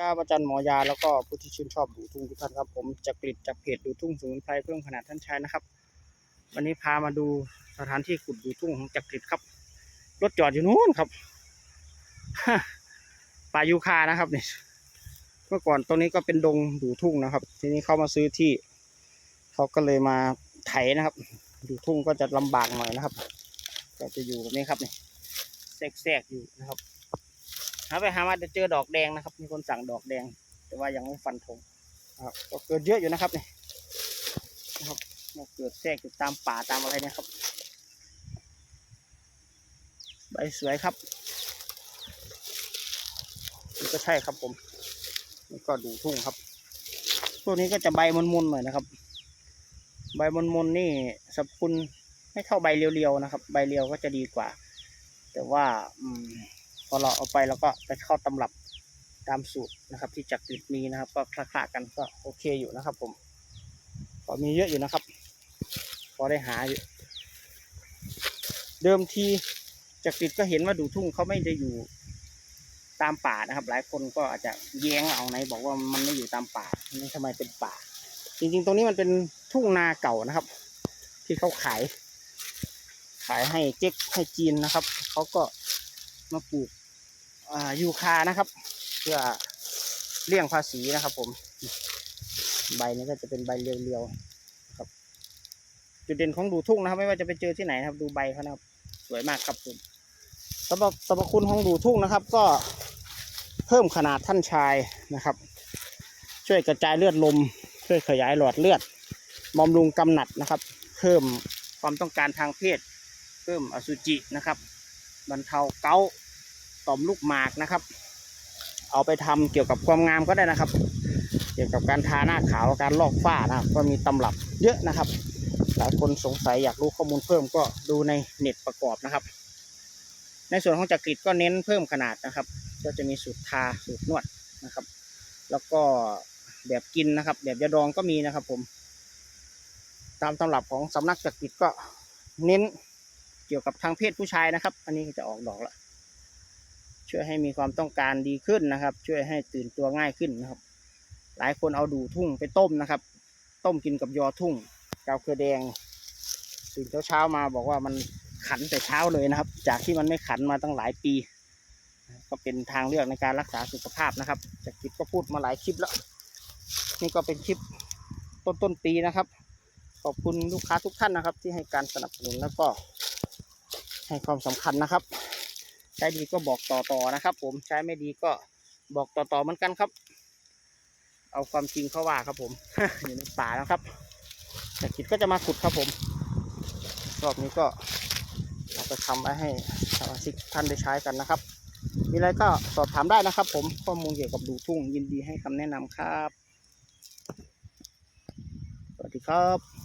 ครับอาจารย์หมอยาแล้วก็ผู้ที่ชื่นชอบดูทุ่งทุกท่านครับ ผมจะกลิดจากเพจดูทุ่งสมุนไพรเพิ่มขนาดท่านชายนะครับ วันนี้พามาดูสถานที่ขุดดูทุ่งของจักริดครับรถจอดอยู่นู้นครับป่ายูคานะครับเนี่ยเมื่อก่อนตรงนี้ก็เป็นดงดูทุ่งนะครับ ทีนี้เขามาซื้อที่เขาก็เลยมาไถนะครับ ดูทุ่งก็จะลำบากหน่อยนะครับ ก็จะอยู่แบบนี้ครับเนี่ยแทรกๆอยู่นะครับ หาไปหามาจะเจอดอกแดงนะครับ มีคนสั่งดอกแดง แต่ว่ายังไม่ฟันธงนะครับก็เกิดเยอะอยู่นะครับนี่นะครับมาเกิดแทรกอยู่ตามป่าตามอะไรนี่ยครับใบสวยครับนี่ก็ใช่ครับผมนี่ก็ดูทุ่งครับพวนี้ก็จะใบมนๆหน่อยนะครับ ใบมนๆนี่สรรพคุณไม่เท่าใบเรียวๆนะครับ ใบเรียวก็จะดีกว่า แต่ว่า อืม พอเราเอาไปแล้วก็ไปเข้าตำรับตามสูตรนะครับ ที่จักริดมีนะครับ ก็คละๆกันก็โอเคอยู่นะครับ ผมพอมีเยอะอยู่นะครับ พอได้หาอยู่ เดิมทีจักริดก็เห็นว่าดูทุ่งเขาไม่ได้อยู่ตามป่านะครับ หลายคนก็อาจจะแย้งเอาไหนบอกว่ามันไม่อยู่ตามป่านี่ทำไมเป็นป่า จริงๆ ตรงนี้มันเป็นทุ่งนาเก่านะครับ ที่เขาขาย ขายให้เจ๊กให้จีนนะครับเขาก็มาปลูก ยูคานะครับ เพื่อเลี่ยงภาษีนะครับ ผม ใบนี้ก็จะเป็นใบเรียวๆนะครับ จุดเด่นของดูทุ่งนะครับ ไม่ว่าจะไปเจอที่ไหนนะครับ ดูใบเขานะครับ สวยมากครับผมสำหรับสรรพคุณของดูทุ่งนะครับ ก็เพิ่มขนาดท่านชายนะครับ ช่วยกระจายเลือดลม ช่วยขยายหลอดเลือดบำรุงกำหนัดนะครับ เพิ่มความต้องการทางเพศ เพิ่มอสุจินะครับบรรเทาเกา ต่อมลูกหมากนะครับ เอาไปทำเกี่ยวกับความงามก็ได้นะครับ เกี่ยวกับการทาหน้าขาวการลอกฝ้านะครับ ก็มีตำรับเยอะนะครับ หลายคนสงสัยอยากรู้ข้อมูลเพิ่มก็ดูในเน็ตประกอบนะครับ ในส่วนของจักริดก็เน้นเพิ่มขนาดนะครับ ก็จะมีสูตรทาสูตรนวดนะครับ แล้วก็แบบกินนะครับ แบบยาดองก็มีนะครับ ผม ตามตำรับของสำนักจักริดก็เน้นเกี่ยวกับทางเพศผู้ชายนะครับ อันนี้จะออกดอกแล้ว ช่วยให้มีความต้องการดีขึ้นนะครับ ช่วยให้ตื่นตัวง่ายขึ้นนะครับ หลายคนเอาดูทุ่งไปต้มนะครับ ต้มกินกับยอทุ่งกาวเคือแดงตื่นเช้าๆมาบอกว่ามันขันแต่เช้าเลยนะครับ จากที่มันไม่ขันมาตั้งหลายปี ก็เป็นทางเลือกในการรักษาสุขภาพนะครับจากคลิปก็พูดมาหลายคลิปแล้ว นี่ก็เป็นคลิปต้นต้นปีนะครับ ขอบคุณลูกค้าทุกท่านนะครับ ที่ให้การสนับสนุนแล้วก็ให้ความสำคัญนะครับ ใช้ดีก็บอกต่อๆนะครับ ผมใช้ไม่ดีก็บอกต่อๆเหมือนกันครับ เอาความจริงเข้าว่าครับ ผมอยู่ในป่าแล้วครับแต่คิดก็จะมาขุดครับผมรอบนี้ก็เอาไปทำไว้ให้สมาชิกท่านได้ใช้กันนะครับ มีอะไรก็สอบถามได้นะครับ ผมข้อมูลเกี่ยวกับดูทุ่งยินดีให้คำแนะนำครับ สวัสดีครับ